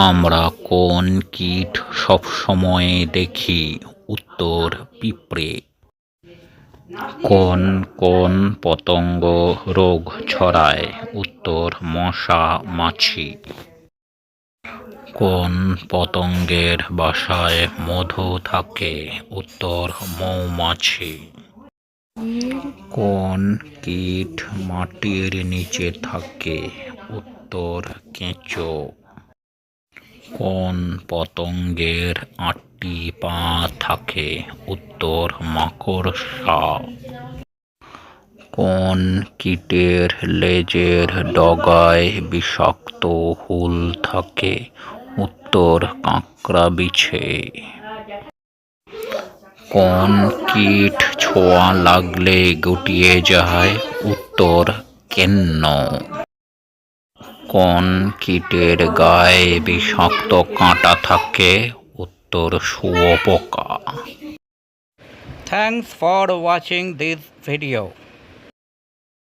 আমরা কোন কীট সবসময় দেখি? উত্তর, পিঁপড়ে। কোন কোন পতঙ্গ রোগ ছড়ায়? উত্তর, মশা, মাছি। কোন পতঙ্গের বাসায় মধু থাকে? উত্তর, মৌমাছি। কোন কীট মাটির নিচে থাকে? উত্তর, কেঁচো। কোন পতঙ্গের আটটি পা থাকে? উত্তর মাকড়সা কোন কীটের লেজের ডগায় বিষাক্ত হুল থাকে? উত্তর, কাঁকড়া বিছে। কোন কীট ছোঁয়া লাগলে গুটিয়ে যায়? উত্তর, কেন্ন। কোন কীটের গায়ে বিষাক্ত কাঁটা থাকে? উত্তর শুয়োপোকা। Thanks for watching this video